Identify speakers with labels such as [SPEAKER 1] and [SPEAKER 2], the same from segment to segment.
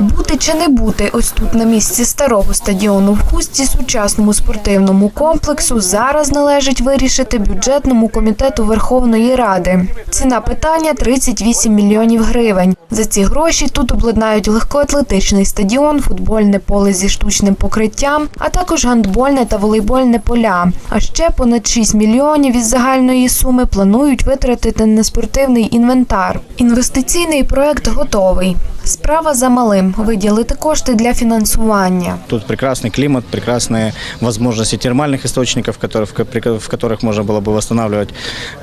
[SPEAKER 1] Бути чи не бути ось тут на місці старого стадіону в Хусті сучасному спортивному комплексу зараз належить вирішити бюджетному комітету Верховної Ради. Ціна питання 38 мільйонів гривень. За ці гроші тут обладнають легкоатлетичний стадіон, футбольне поле зі штучним покриттям, а також гандбольне та волейбольне поля. А ще понад 6 мільйонів із загальної суми планують витратити на спортивний інвентар. Інвестиційний проект готовий. Справа за малим виділити кошти для фінансування.
[SPEAKER 2] Тут прекрасный климат, прекрасные возможности термальных источников, которые, в, ко- при- в которых можно было бы восстанавливать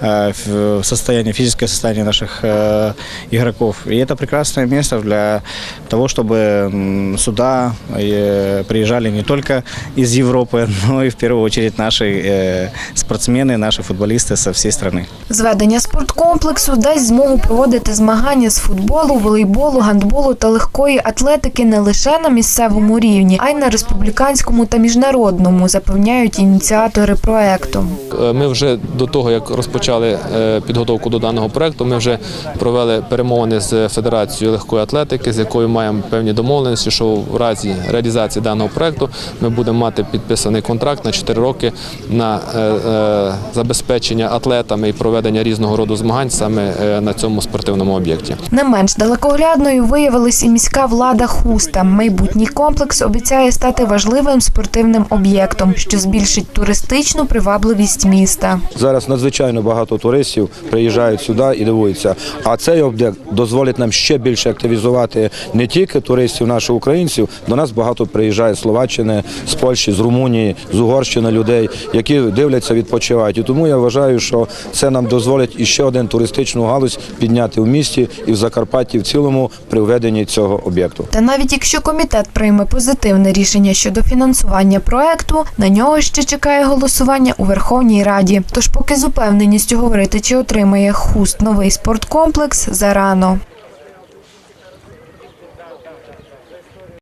[SPEAKER 2] э, ф- состояние, физическое состояние наших э, игроков. И это прекрасное место для того, чтобы м, сюда э, приезжали не только из Европы, но и в первую очередь наши э, спортсмены, наши футболисты со всей страны.
[SPEAKER 1] Зведення спорткомплексу дасть змогу проводити змагання з футболу, волейболу, гандболу та легкої атлетики не лише на місцевому рівні, а й на республіканському та міжнародному, запевняють ініціатори проекту.
[SPEAKER 3] Е, Ми вже до того, як розпочали е, підготовку до даного проекту, ми вже провели перемовини з Федерацією легкої атлетики, з якою маємо певні домовленості, що в разі реалізації даного проекту ми будемо мати підписаний контракт на 4 роки на е, забезпечення атлетами і проведення різного роду змагань саме на цьому спортивному об'єкті.
[SPEAKER 1] Не менш далекоглядною виявилась і міська влада Хуста. Майбутній комплекс обіцяє стати важливим спортивним об'єктом, що збільшить туристичну привабливість міста.
[SPEAKER 4] Зараз надзвичайно багато туристів приїжджають сюди і дивуються. А цей об'єкт дозволить нам ще більше активізувати не тільки туристів, наших українців. До нас багато приїжджає з Словаччини, з Польщі, з Румунії, з Угорщини людей, які дивляться, відпочивають. І тому я вважаю, що це нам дозволить іще один туристичну галузь підняти в місті і в Закарпатті в цілому при введенні цього об'єкту.
[SPEAKER 1] Та навіть якщо комітет прийме позитивне рішення щодо фінансування проекту, на нього ще чекає голосування у Верховній Раді. Тож поки з упевненістю говорити, чи отримає хуст новий спорткомплекс, зарано.